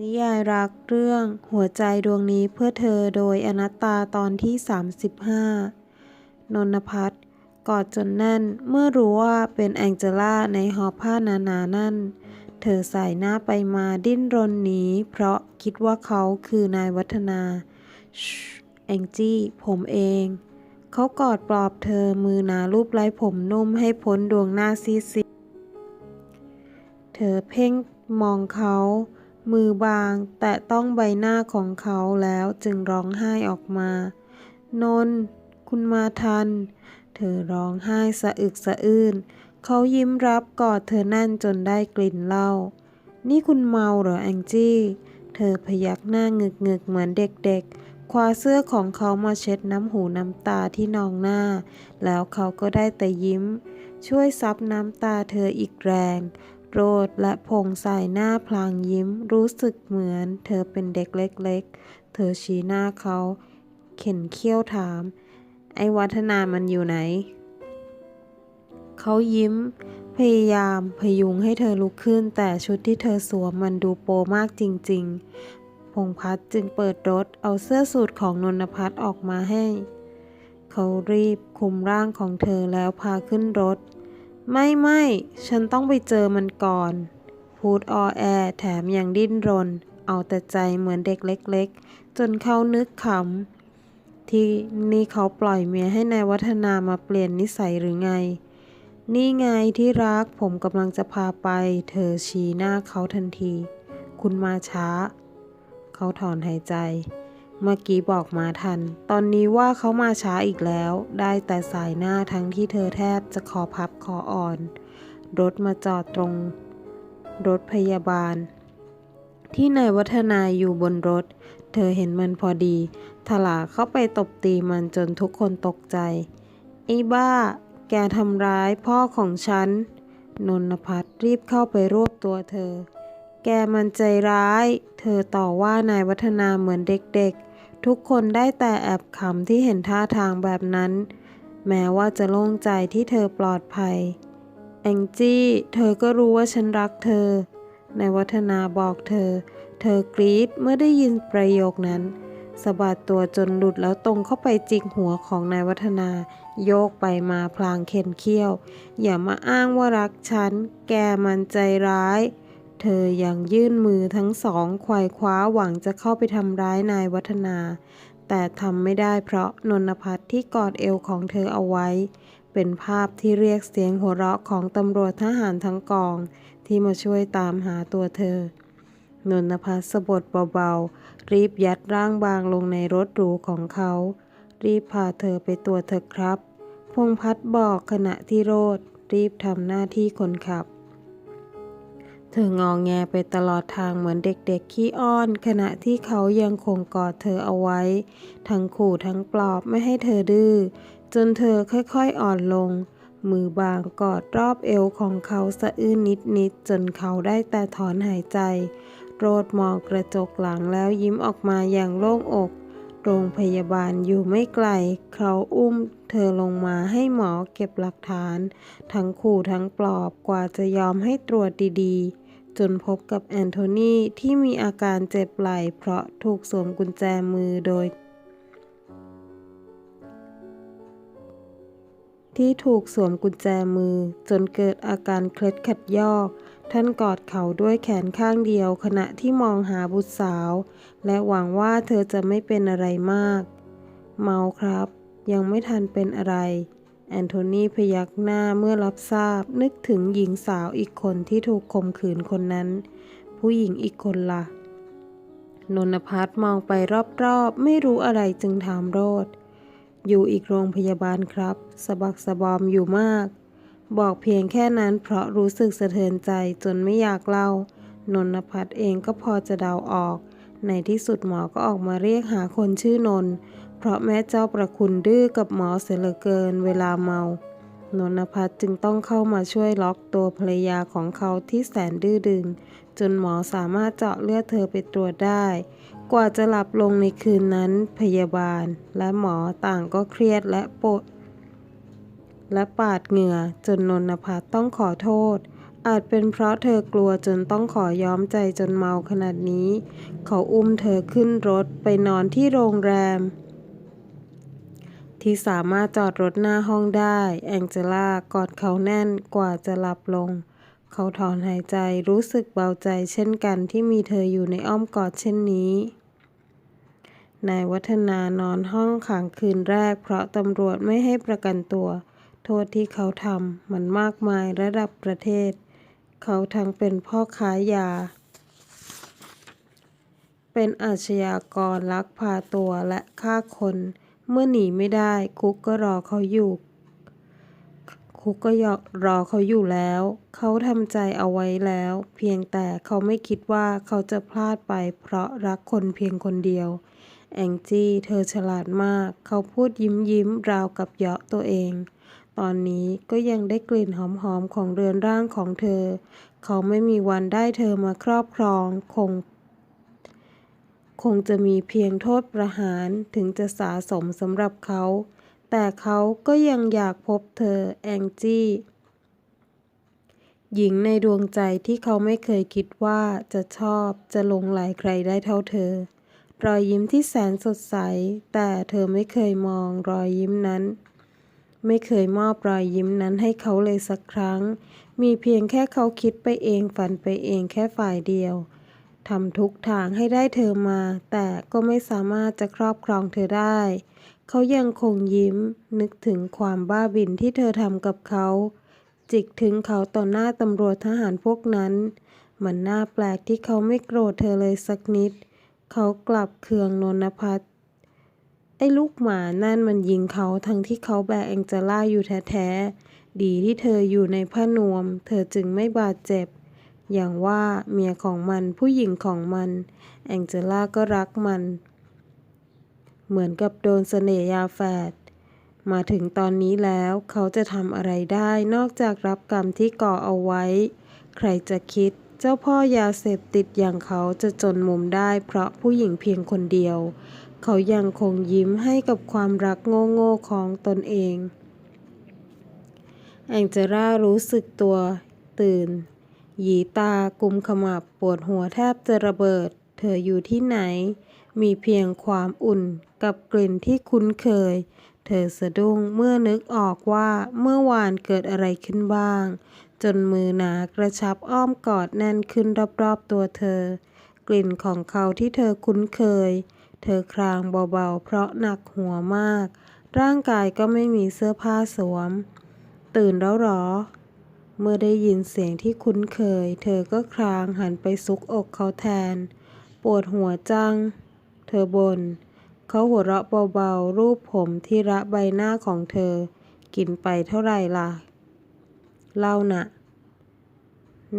นิยายรักเรื่องหัวใจดวงนี้เพื่อเธอโดยอนัตตาตอนที่ 35 นนพัฒน์กอดจนแน่นเมื่อรู้ว่าเป็นแองเจล่าในหอผ้านานานั่น เธอใส่หน้าไปมาดิ้นรนหนีเพราะคิดว่าเขาคือนายวัฒนาแองจี้ผมเอง เขากอดปลอบเธอมือหนาลูบไล้ผมนุ่มให้พ้นดวงหน้าซีซีเธอเพ่งมองเขา มือบางแต่ต้องใบหน้าของเขาแล้วจึงร้องไห้ออกมา นนท์คุณมาทัน เธอร้องไห้สะอึกสะอื้น เขายิ้มรับกอดเธอแน่นจนได้กลิ่นเหล้า นี่คุณเมาเหรอแองจี้ เธอพยักหน้าเงึกเงึกเหมือนเด็กๆ คว้าเสื้อของเขามาเช็ดน้ำหูน้ำตาที่นองหน้า แล้วเขาก็ได้แต่ยิ้ม ช่วยซับน้ำตาเธออีกแรง โรดและพงใส่หน้าพลางยิ้ม รู้สึกเหมือน เธอเป็นเด็กเล็ก ๆ เธอชี้หน้าเขา เข็นเขี้ยวถาม ไอ้วัฒนามันอยู่ไหน เขายิ้ม พยายามพยุงให้เธอลุกขึ้น แต่ชุดที่เธอสวมมันดูโปมากจริง ๆ พงพัฒน์จึงเปิดรถเอาเสื้อสูทของนนพัฒน์ออกมาให้ เขารีบคุมร่างของเธอแล้วพาขึ้นรถ ไม่ไม่ฉันต้องไปเจอมันก่อนพูดออแอแถมยังดิ้นรน เอาแต่ใจเหมือนเด็กเล็ก ๆ จนเขานึกขำ ที่นี่เขาปล่อยเมียให้นายวัฒนามาเปลี่ยนนิสัยหรือไง นี่ไงที่รักผมกำลังจะพาไป เธอชี้หน้าเขาทันที คุณมาช้า เขาถอนหายใจ เมื่อกี้บอกมาทัน ตอนนี้ว่าเขามาช้าอีกแล้ว ได้แต่สายหน้าทั้งที่เธอแทบจะคอพับคออ่อน รถมาจอดตรง รถพยาบาล ที่นายวัฒนาอยู่บนรถ เธอเห็นมันพอดี ถลาเข้าไปตบตีมันจนทุกคนตกใจ ไอ้บ้า แกทำร้ายพ่อของฉัน นนพัฒรีบเข้าไปรวบตัวเธอ แกมันใจร้าย เธอต่อว่านายวัฒนาเหมือนเด็กๆ ทุกคนได้แต่แอบขำที่เห็นท่าทางแบบนั้น แม้ว่าจะโล่งใจที่เธอปลอดภัย แองจี้ เธอก็รู้ว่าฉันรักเธอ นายวัฒนาบอกเธอ เธอกรี๊ดเมื่อได้ยินประโยคนั้นสะบัดตัวจนหลุดแล้วตรงเข้าไปจิกหัวของนายวัฒนา โยกไปมาพลางเข็นเขี้ยว อย่ามาอ้างว่ารักฉัน แกมันใจร้าย เธอยังยื่นมือทั้งสองไขว่คว้าหวังจะเข้าไปทำร้ายนายวัฒนา แต่ทำไม่ได้เพราะนนพัฒน์ที่กอดเอวของเธอเอาไว้ เป็นภาพที่เรียกเสียงหัวเราะของตำรวจทหารทั้งกอง ที่มาช่วยตามหาตัวเธอนนพัฒน์สะบดเบาๆ รีบยัดร่างบางลงในรถหรูของเขา รีบพาเธอไปตัวจเถอครับ พงพัฒน์บอกขณะที่โรดรีบทำหน้าที่คนขับ เธององแงไปตลอดทางเหมือนเด็กๆขี้อ้อน ขณะที่เขายังคงกอดเธอเอาไว้ ทั้งขู่ทั้งปลอบไม่ให้เธอดื้อ จนเธอค่อยๆอ่อนลง มือบางกอดรอบเอวของเขาสะอื้นนิดๆจนเขาได้แต่ถอนหายใจ โรดมองกระจกหลังแล้วยิ้มออกมาอย่างโล่งอก โรงพยาบาลอยู่ไม่ไกล เขาอุ้มเธอลงมาให้หมอเก็บหลักฐาน ทั้งขู่ทั้งปลอบกว่าจะยอมให้ตรวจดีๆ จนพบกับแอนโทนีที่มีอาการเจ็บไหล่เพราะถูกสวมกุญแจมือโดย ที่ถูกสวมกุญแจมือจนเกิดอาการเคล็ดขัดยอก ท่านกอดเขาด้วยแขนข้างเดียวขณะที่มองหาบุตรสาว และหวังว่าเธอจะไม่เป็นอะไรมาก เมาครับ ยังไม่ทันเป็นอะไร แอนโทนีพยักหน้าเมื่อรับทราบนึกถึงหญิงสาวอีกคนที่ถูกข่มขืนคนนั้น ผู้หญิงอีกคนละ่ะ นนพัฒมองไปรอบๆ ไม่รู้อะไรจึงถามโรดอยู่อีกโรงพยาบาลครับ สะบักสะบอมอยู่มาก บอกเพียงแค่นั้นเพราะรู้สึกสะเทือนใจจนไม่อยากเล่า นนพัฒเองก็พอจะเดาออก ในที่สุดหมอก็ออกมาเรียกหาคนชื่อนน เพราะแม่เจ้าประคุณดื้อกับหมอเสียเหลือเกินเวลาเมานนพัฒจึงต้องเข้ามาช่วยล็อกตัวภรรยาของเขาที่แสนดื้อดึง จนหมอสามารถเจาะเลือดเธอไปตรวจได้ กว่าจะหลับลงในคืนนั้นพยาบาล และหมอต่างก็เครียดและปวดและปาดเหงื่อจนนนพัฒต้องขอโทษ อาจเป็นเพราะเธอกลัวจนต้องขอย้อมใจจนเมาขนาดนี้ เขาอุ้มเธอขึ้นรถไปนอนที่โรงแรม ที่สามารถจอดรถหน้าห้องได้ แองเจล่ากอดเขาแน่นกว่าจะหลับลง เขาถอนหายใจรู้สึกเบาใจเช่นกันที่มีเธออยู่ในอ้อมกอดเช่นนี้นายวัฒนานอนห้องขังคืนแรก เพราะตำรวจไม่ให้ประกันตัว โทษที่เขาทำมันมากมายระดับประเทศ เขาทั้งเป็นพ่อค้ายา เป็นอาชญากรลักพาตัวและฆ่าคน เมื่อหนีไม่ได้คุกก็รอเขาอยู่ คุกก็ยอรอเขาอยู่แล้ว เขาทำใจเอาไว้แล้ว เพียงแต่เขาไม่คิดว่าเขาจะพลาดไปเพราะรักคนเพียงคนเดียว แองจี้เธอฉลาดมาก เขาพูดยิ้มยิ้มราวกับเยาะตัวเอง ตอนนี้ก็ยังได้กลิ่นหอมๆของเรือนร่างของเธอ เขาไม่มีวันได้เธอมาครอบครองคง คงจะมีเพียงโทษประหารถึงจะสาสมสำหรับเขา แต่เขาก็ยังอยากพบเธอแองจี้ หญิงในดวงใจที่เขาไม่เคยคิดว่าจะชอบจะหลงไหลใครได้เท่าเธอ รอยยิ้มที่แสนสดใส แต่เธอไม่เคยมองรอยยิ้มนั้น ไม่เคยมอบรอยยิ้มนั้นให้เขาเลยสักครั้ง มีเพียงแค่เขาคิดไปเองฝันไปเองแค่ฝ่ายเดียว ทำทุกทางให้ได้เธอมา แต่ก็ไม่สามารถจะครอบครองเธอได้ เขายังคงยิ้ม นึกถึงความบ้าบินที่เธอทำกับเขา จิกถึงเขาต่อหน้าตำรวจทหารพวกนั้น มันน่าแปลกที่เขาไม่โกรธเธอเลยสักนิด เขากลับเคืองนนพัฒน์ไอ้ลูกหมานั่นมันยิงเขาทั้งที่เขาแบกแองเจล่าอยู่แท้ๆ ดีที่เธออยู่ในผ้านวม เธอจึงไม่บาดเจ็บ อย่างว่าเมียของมันผู้หญิงของมัน แองเจล่าก็รักมัน เหมือนกับโดนเสน่ห์ยาแฝด มาถึงตอนนี้แล้วเขาจะทำอะไรได้นอกจากรับกรรมที่ก่อเอาไว้ ใครจะคิดเจ้าพ่อยาเสพติดอย่างเขาจะจนมุมได้เพราะผู้หญิงเพียงคนเดียว เขายังคงยิ้มให้กับความรักโง่ๆของตนเอง แองเจล่ารู้สึกตัวตื่น หยีตากุมขมับปวดหัวแทบจะระเบิด เธออยู่ที่ไหน มีเพียงความอุ่นกับกลิ่นที่คุ้นเคย เธอสะดุ้งเมื่อนึกออกว่าเมื่อวานเกิดอะไรขึ้นบ้าง จนมือหนากระชับอ้อมกอดแน่นขึ้นรอบๆตัวเธอ กลิ่นของเขาที่เธอคุ้นเคย เธอครางเบาๆ เพราะหนักหัวมาก ร่างกายก็ไม่มีเสื้อผ้าสวม ตื่นแล้วหรอ เมื่อได้ยินเสียงที่คุ้นเคย เธอก็ครางหันไปซุกอกเขาแทน ปวดหัวจัง เธอบน่นเขาหัวเราะเบาๆ รูปผมที่ระใบหน้าของเธอ กินไปเท่าไหร่ล่ะ เล่านะ่ะ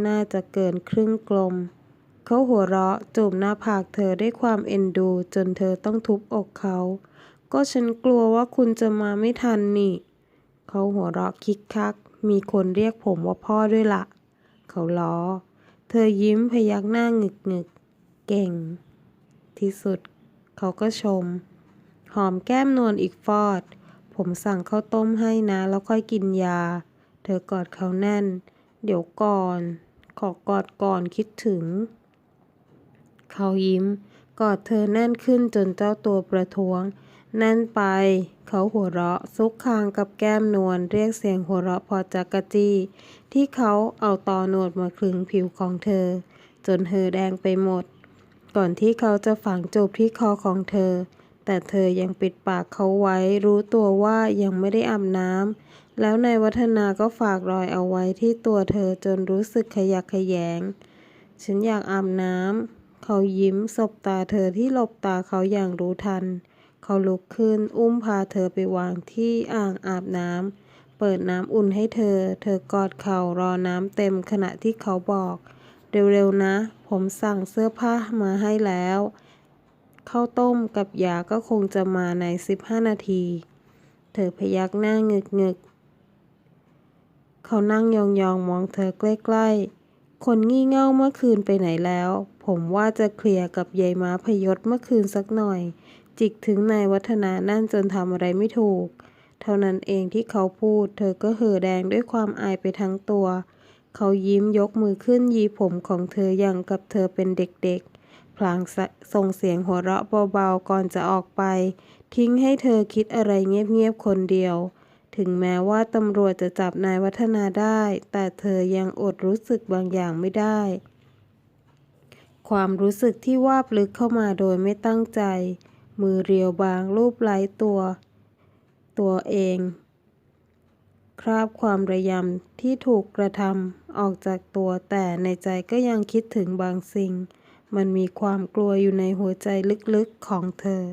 น่าจะเกินครึ่งกลม เขาหัวเราะจูบหน้าผากเธอด้วยความเอ็นดู จนเธอต้องทุบอกเขา ก็ฉันกลัวว่าคุณจะมาไม่ทันนี่ เขาหัวเราะคิกคัก มีคนเรียกผมว่าพ่อด้วยละเขาล้อ เธอยิ้มพยักหน้างึกงึกเก่ง ที่สุด เขาก็ชม หอมแก้มนวลอีกฟอด ผมสั่งข้าวต้มให้นะ แล้วค่อยกินยา เธอกอดเขาแน่น เดี๋ยวก่อน ขอกอดก่อนคิดถึง เขายิ้ม กอดเธอแน่นขึ้นจนเจ้าตัวประท้วง แน่นไป เขาหัวเราะซุกคางกับแก้มนวลเรียกเสียงหัวเราะพอจักกะจี้ ที่เขาเอาตอหนวดมาคลึงผิวของเธอ จนเธอแดงไปหมด ก่อนที่เขาจะฝังจูบที่คอของเธอ แต่เธอยังปิดปากเขาไว้รู้ตัวว่ายังไม่ได้อาบน้ำแล้วนายวัฒนาก็ฝากรอยเอาไว้ที่ตัวเธอจนรู้สึกขยักขยง ฉันอยากอาบน้ำเขายิ้มสบตาเธอที่หลบตาเขาอย่างรู้ทัน เขาลุกขึ้นอุ้มพาเธอไปวางที่อ่างอาบน้ำ เปิดน้ำอุ่นให้เธอ เธอกอดเข่ารอน้ำเต็มขณะที่เขาบอก เร็วๆนะ ผมสั่งเสื้อผ้ามาให้แล้วข้าวต้มกับยาก็คงจะมาใน 15 นาที เธอพยักหน้างึกงึกๆเขานั่งยองๆมองเธอใกล้ๆ คนงี่เง่าเมื่อคืนไปไหนแล้ว ผมว่าจะเคลียร์กับยายม้าพยศเมื่อคืนสักหน่อย จิกถึงนายวัฒนานั่นจนทำอะไรไม่ถูก เท่านั้นเองที่เขาพูด เธอก็เห่อแดงด้วยความอายไปทั้งตัว เขายิ้มยกมือขึ้นยีผมของเธออย่างกับเธอเป็นเด็กๆ พลางส,ส่งเสียงหัวเราะเบาๆก่อนจะออกไป ทิ้งให้เธอคิดอะไรเงียบๆคนเดียว ถึงแม้ว่าตำรวจจะจับนายวัฒนาได้ แต่เธอยังอดรู้สึกบางอย่างไม่ได้ความรู้สึกที่วาบลึกเข้ามาโดยไม่ตั้งใจ มือเรียวบางรูปไล้ตัว ตัวเอง คราบความระยำที่ถูกกระทำออกจากตัวแต่ในใจก็ยังคิดถึงบางสิ่ง มันมีความกลัวอยู่ในหัวใจลึกๆของเธอ